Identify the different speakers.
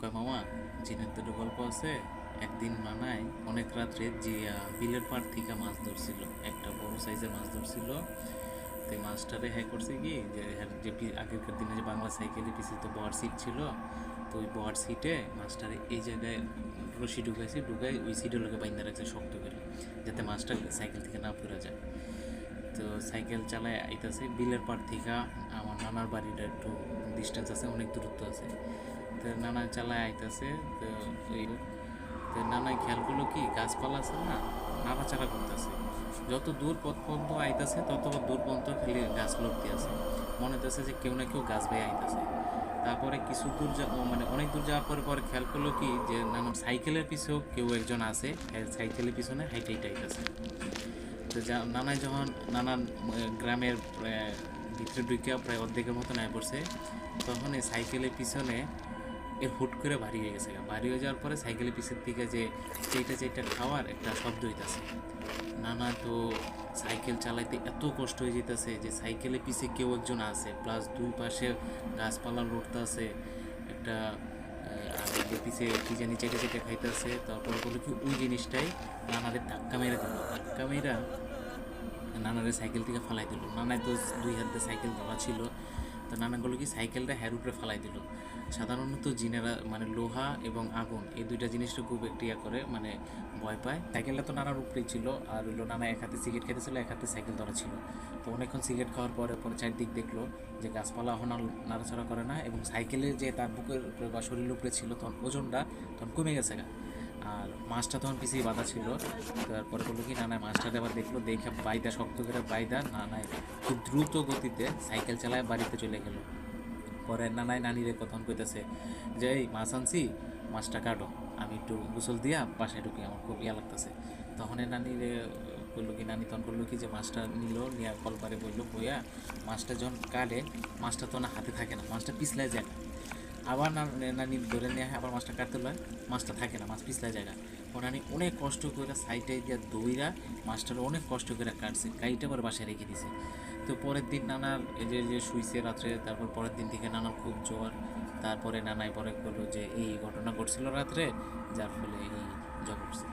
Speaker 1: কয় মামা, জিনের দুটো গল্প আছে। একদিন মানায় অনেক রাত্রে জিয়া বিলের পাড় থেকে মাছ ধরছিল, একটা বড় সাইজের মাছ ধরছিল। তো মাছটারে হ্যাঁ করছে কি, যে হ্যাঁ যে আগেরকার দিনে যে বাংলা সাইকেলে পিছিয়ে তো বড় সিট ছিল, তো ওই বড় সিটে মাছটারে এই জায়গায় রশি ঢুকাইছে, ঢুকাই ওই সিটের লোকে বাইন্দা রাখছে শক্ত করে, যাতে মাছটা সাইকেল থেকে না পড়ে যায়। তো সাইকেল চালায় আইতাছে। বিলের পাড় থেকে আমার নানার বাড়িটা একটু ডিস্টেন্স আছে, অনেক দূরত্ব আছে। তো নানা চালায় আইতাছে, তো ওই তো নানাই খেয়াল করল কি? গাছপালা আছে না? নাড়াচাড়া করতেছে। যত দূর পথ পর্যন্ত আইতাছে, তত দূর পর্যন্ত খালি গাছ লড়তে আছে। মনে হইতেছে যে কেউ না কেউ গাছ বেয়ে আইতাছে। তারপরে কিছু দূর যা মানে অনেক দূর যাওয়ার পরে পরে খেয়াল করল কি? যে নানা সাইকেলের পিছেও কেউ একজন আছে সাইকেলের পিছনে হাইটে হাইটে আইতাছে। তো যা নানাই যখন নানান গ্রামের ভিতরে ঢুকে প্রায় অর্ধেকের মতো নাই পড়ছে, তখন এই সাইকেলের পিছনে এর হুট করে ভারী হয়ে গেছে ভারী হয়ে যাওয়ার পরে সাইকেলের পিছের দিকে যে চেইটা চেইটা খাওয়ার একটা শব্দ হইতাছে। নানা তো সাইকেল চালাইতে এত কষ্ট হয়ে যেতেছে যে সাইকেলের পিছে কেউ একজন আছে প্লাস দুই পাশে গাছপালা লড়তে আছে একটা আর দেখতেছে কি জানি চেটে চেটে খাইতেছে, তারপর বলে কি ওই জিনিসটাই নানাদের ধাক্কা মেরে দিল। ধাক্কা মেয়েরা নানাদের সাইকেল থেকে ফালাই দিল। নানায় তো দুই হাতে সাইকেল ধরা ছিল। তো নানা কি সাইকেলটা হ্যার উপরে ফালাই দিল। সাধারণত জিনেরা মানে লোহা এবং আগুন, এই দুইটা জিনিসটা খুব একটু করে মানে ভয় পায়। সাইকেলটা তো নানার উপরেই ছিল, আর হইল নানা এক হাতে সিগারেট খেতেছিল, এক হাতে সাইকেল ধরা ছিল। তো অনেকক্ষণ সিগারেট খাওয়ার পরে পরে চারদিক দেখল যে গাছপালা এখন আর নাড়াচাড়া করে না এবং সাইকেলের যে তার বুকের উপরে বা শরীরের উপরে ছিল তখন ওজনটা তখন কমে গেছে গা। আর মাছটা তখন পিছিয়ে বাঁধা ছিল। তারপরে বলল কি, না না, মাছটা আবার দেখল, দেখে বাইদা, শক্ত করে বাইদা, না নাই খুব দ্রুত গতিতে সাইকেল চালায় বাড়িতে চলে গেল। পরে নানাই নানিরে কথন কইতেছে যে, এই, মাছ আনছি, মাছটা কাটো। আমি একটু গোসল দিয়া বাসায় ঢুকি, আমার খুব ইয়া লাগতেছে। তখন নানিরে করল কি, নানি তখন করল কি যে, মাছটা নিল, নিয়ে কলপারে বলল বইয়া মাছটা যখন কাটে, মাছটা তো না হাতে থাকে না, মাছটা পিছলায় যায় না। আবার না নানি ধরে নিয়ে আবার মাছটা কাটতে লয়। মাছটা থাকে না, মাছ পিছলা জায়গা ও নানি অনেক কষ্ট করে সাইডে দিয়ে দইরা মাছটার অনেক কষ্ট করে কাটছে, কাইটা আবার বাসায় রেখে দিছে। তো পরের দিন নানার এই যে যে শুইছে রাত্রে, তারপর পরের দিন থেকে নানার খুব জ্বর। তারপরে নানাই পরে করল যে এই ঘটনা ঘটছিল রাত্রে, যার ফলে এই জ্বর উঠছে